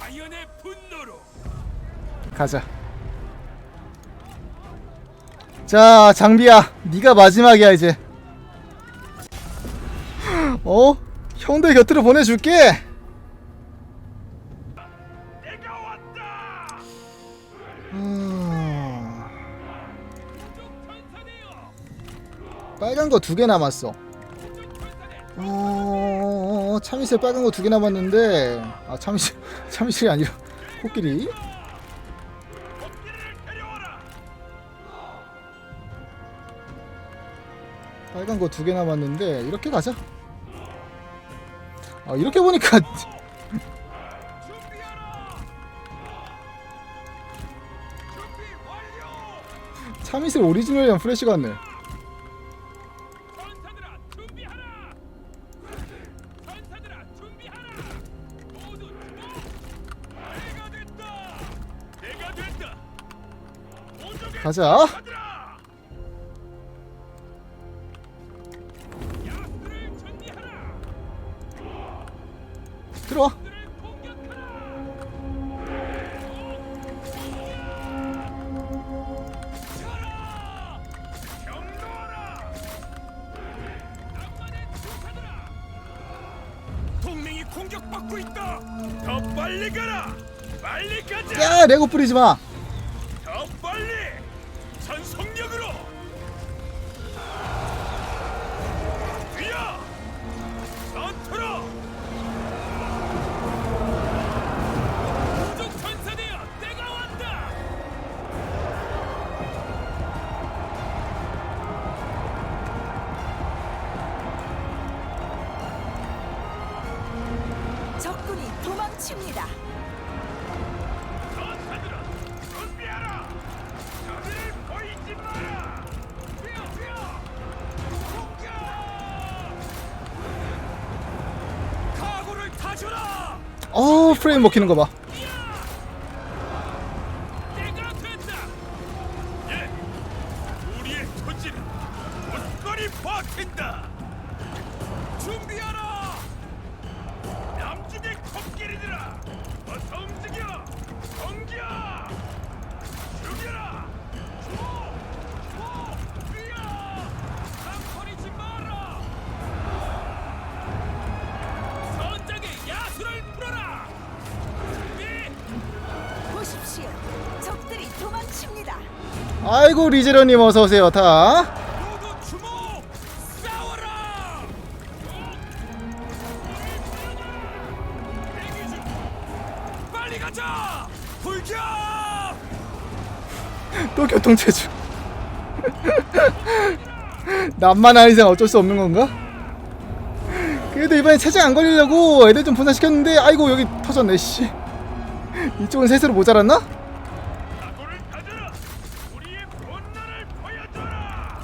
자연의 분노로 가자. 자, 장비야, 네가 마지막이야 이제. 어? 형들 곁으로 보내줄게. 내가 왔다. 음, 빨간 거 두 개 남았어. 어, 참이슬 빨간 거 두 개 남았는데, 아 참이슬, 참이슬이 아니라 코끼리. 빨간 거 두 개 남았는데 이렇게 가자. 아 이렇게 보니까. 참이슬 오리지널이랑 프레시 같네. 가자. 동맹이 공격받고 있다. 더 빨리 가라. 빨리 가자. 야 레고 뿌리지 마. 우주 천사되어 내가 왔다. 적군이 도망칩니다. 어 프레임 먹히는 거 봐. 아이고 리제러님 어서 오세요. 다. 또 교통체주. 남만 아는 이상 어쩔 수 없는 건가? 그래도 이번에 체증 안 걸리려고 애들 좀 분산시켰는데 아이고 여기 터졌네 씨. 이쪽은 셋으로 모자랐나? 각오를 가져라! 우리의 본능을 보여줘라!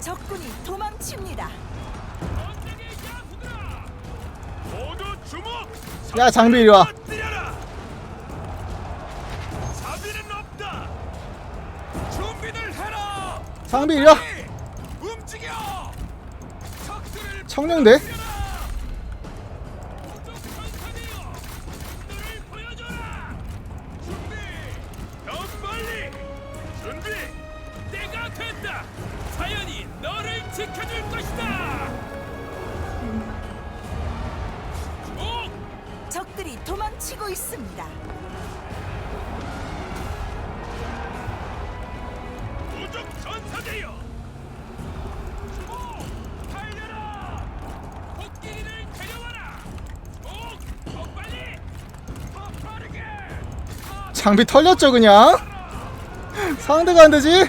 적군이 도망 칩니다. 모두 주목! 야 장비 이리 와. 뛰어라! 자비는 없다! 준비들 해라! 장비 이리 와. 움직여! 적들을 청룡대. 보여줘라! 준비! 더! 준비! 된다! 자연이 너를 지켜줄 것이다! 주목! 적들이 도망치고 있습니다. 우주 천사되어 주목! 달려라! 코끼리를 데려와라! 주목! 더 빨리! 더 빠르게! 더 장비 털렸죠 그냥. 상대가 안 되지?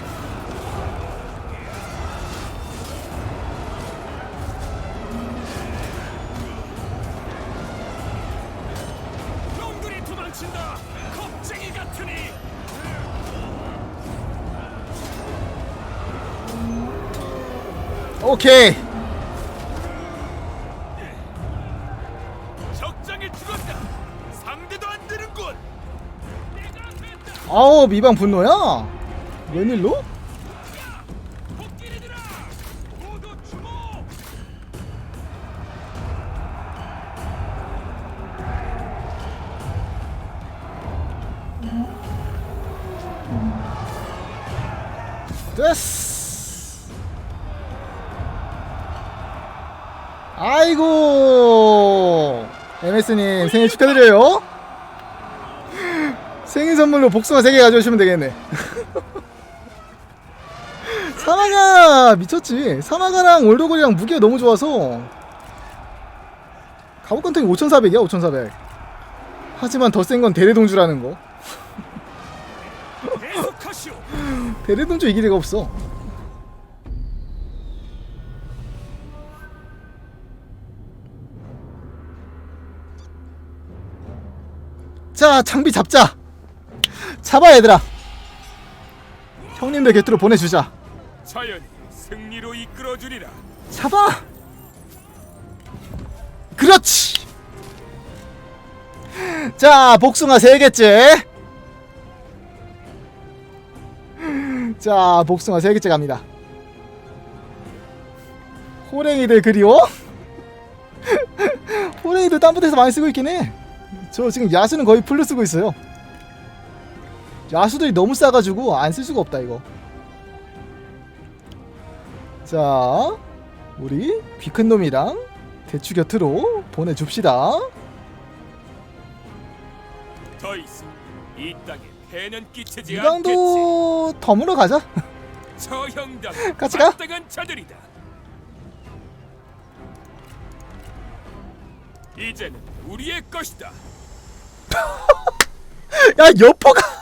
오케이. 적장에 죽었다. 상대도 안 되는군. 아우 미방 분노야? 웬일로? 됐어. 아이고. MS님 생일 축하드려요. 생일 선물로 복숭아 3개 가져오시면 되겠네. 사마가 미쳤지. 사마가랑 올도골이랑 무기가 너무 좋아서. 관통이 5400이야 5400 하지만 더 센 건 대대동주라는 거. 대대동주 이길 리가 없어 자 장비 잡자. 잡아 얘들아. 형님들 곁으로 보내주자. 자연이 승리로 이끌어주리라. 잡아. 그렇지. 자 복숭아 세 개째. 자 복숭아 세 개째 갑니다. 호랭이들 그리워? 호랭이들 딴 곳에서 많이 쓰고 있긴 해 저 지금 야수는 거의 풀로 쓰고 있어요 야수들이 너무 싸가지고 안 쓸 수가 없다 이거 자 우리 귀 큰 놈이랑 대추 곁으로 보내줍시다. 더 이상 이 땅에 폐는 끼치지. 이강도 덤으로 가자. 저 형당 같이 가? 마땅한 자들이다. 이제는 우리의 것이다. 야 여포가